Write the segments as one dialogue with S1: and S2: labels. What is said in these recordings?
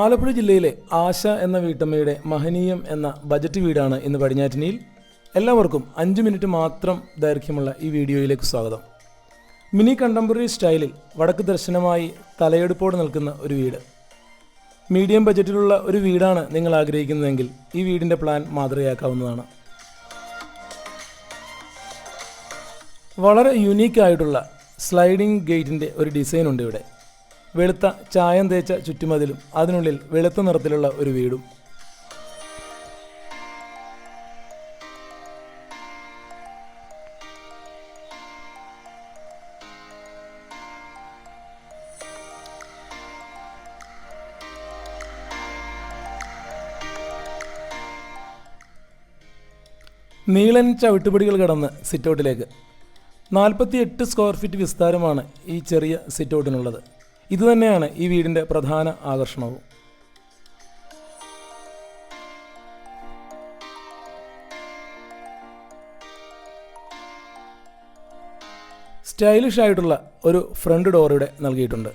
S1: ആലപ്പുഴ ജില്ലയിലെ ആശ എന്ന വീട്ടമ്മയുടെ മഹനീയം എന്ന ബജറ്റ് വീടാണ് ഇന്ന് പടിഞ്ഞാറ്റിനിയിൽ. എല്ലാവർക്കും അഞ്ച് മിനിറ്റ് മാത്രം ദൈർഘ്യമുള്ള ഈ വീഡിയോയിലേക്ക് സ്വാഗതം. മിനി കണ്ടംപററി സ്റ്റൈലിൽ വടക്ക് ദർശനമായി തലയെടുപ്പോടെ നിൽക്കുന്ന ഒരു വീട്. മീഡിയം ബജറ്റിലുള്ള ഒരു വീടാണ് നിങ്ങൾ ആഗ്രഹിക്കുന്നതെങ്കിൽ ഈ വീടിന്റെ പ്ലാൻ മാതൃകയാക്കാവുന്നതാണ്. വളരെ യുണീക്കായിട്ടുള്ള സ്ലൈഡിംഗ് ഗേറ്റിന്റെ ഒരു ഡിസൈൻ ഉണ്ട് ഇവിടെ. വെളുത്ത ചായം തേച്ച ചുറ്റുമതിലും അതിനുള്ളിൽ വെളുത്ത നിറത്തിലുള്ള ഒരു വീടും. നീളൻ ചവിട്ടുപടികൾ കടന്ന് സിറ്റൗട്ടിലേക്ക്. നാൽപ്പത്തി എട്ട് സ്ക്വയർ ഫീറ്റ് വിസ്താരമാണ് ഈ ചെറിയ സിറ്റൗട്ടിനുള്ളത്. ഇതുതന്നെയാണ് ഈ വീടിന്റെ പ്രധാന ആകർഷണവും. സ്റ്റൈലിഷ് ആയിട്ടുള്ള ഒരു ഫ്രണ്ട് ഡോർ ഇവിടെ നൽകിയിട്ടുണ്ട്.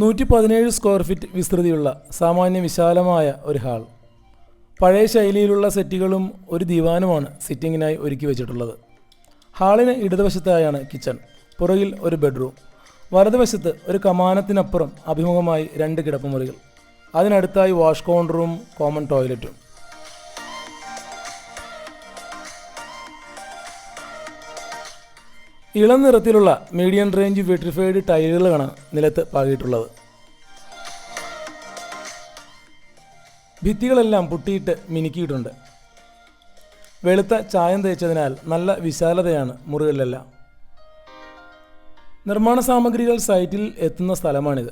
S1: നൂറ്റി പതിനേഴ് സ്ക്വയർ ഫീറ്റ് വിസ്തൃതിയുള്ള സാമാന്യ വിശാലമായ ഒരു ഹാൾ. പഴയ ശൈലിയിലുള്ള സെറ്റുകളും ഒരു ദിവാനുമാണ് സിറ്റിങ്ങിനായി ഒരുക്കി വെച്ചിട്ടുള്ളത്. ഹാളിന് ഇടതുവശത്തായാണ് കിച്ചൺ പുറകിൽ ഒരു ബെഡ്റൂം വലതുവശത്ത് ഒരു കമാനത്തിനപ്പുറം അഭിമുഖമായി രണ്ട് കിടപ്പുമുറികൾ അതിനടുത്തായി വാഷ് കൗണ്ടറും കോമൺ ടോയ്ലറ്റും. ഇളം നിറത്തിലുള്ള മീഡിയം റേഞ്ച് വിട്രിഫൈഡ് ടൈലുകളാണ് നിലത്ത് പാകിയിട്ടുള്ളത്. ഭിത്തികളെല്ലാം പൊട്ടിയിട്ട് മിനുക്കിയിട്ടുണ്ട്. വെളുത്ത ചായം തേച്ചതിനാൽ നല്ല വിശാലതയാണ് മുറികളിലെല്ലാം. നിർമ്മാണ സാമഗ്രികൾ സൈറ്റിൽ എത്തുന്ന സ്ഥലമാണിത്.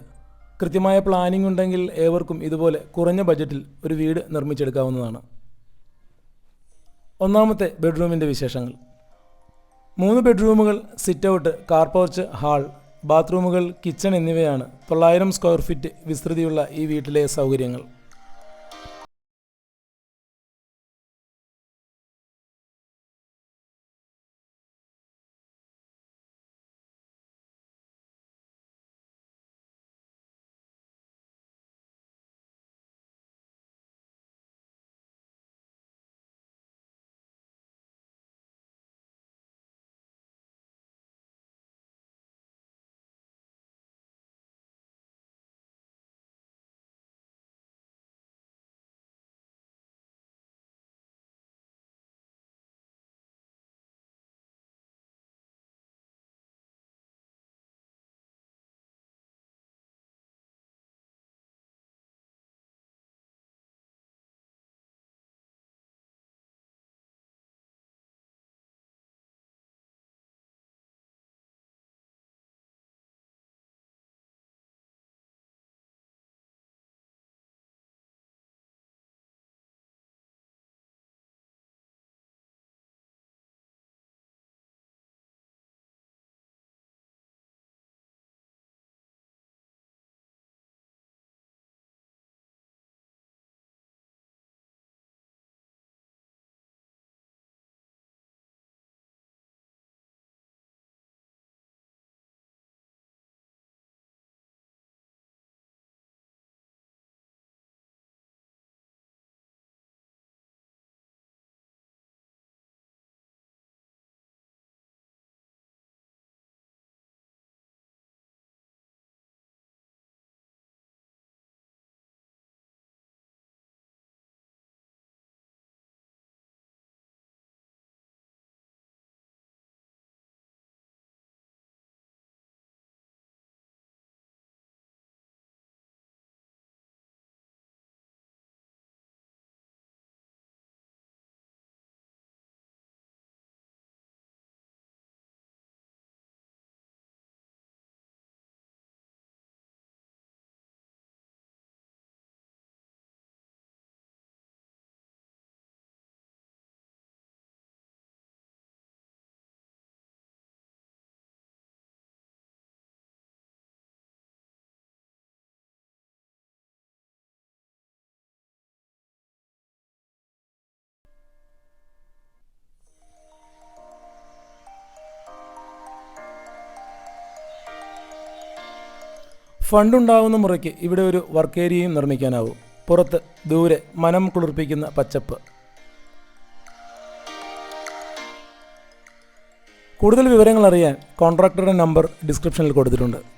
S1: കൃത്യമായ പ്ലാനിംഗ് ഉണ്ടെങ്കിൽ ഏവർക്കും ഇതുപോലെ കുറഞ്ഞ ബജറ്റിൽ ഒരു വീട് നിർമ്മിച്ചെടുക്കാവുന്നതാണ്. ഒന്നാമത്തെ ബെഡ്റൂമിന്റെ വിശേഷങ്ങൾ. മൂന്ന് ബെഡ്റൂമുകൾ sit out car porch hall ബാത്റൂമുകൾ kitchen എന്നിവയാണ് തൊള്ളായിരം സ്ക്വയർ ഫീറ്റ് വിസ്തൃതിയുള്ള ഈ വീട്ടിലെ സൗകര്യങ്ങൾ. ഫണ്ടുണ്ടാവുന്ന മുറയ്ക്ക് ഇവിടെ ഒരു വർക്ക് ഏരിയയും നിർമ്മിക്കാനാവും. പുറത്ത് ദൂരെ മനം കുളിർപ്പിക്കുന്ന പച്ചപ്പ്. കൂടുതൽ വിവരങ്ങൾ അറിയാൻ കോൺട്രാക്ടറുടെ നമ്പർ ഡിസ്ക്രിപ്ഷനിൽ കൊടുത്തിട്ടുണ്ട്.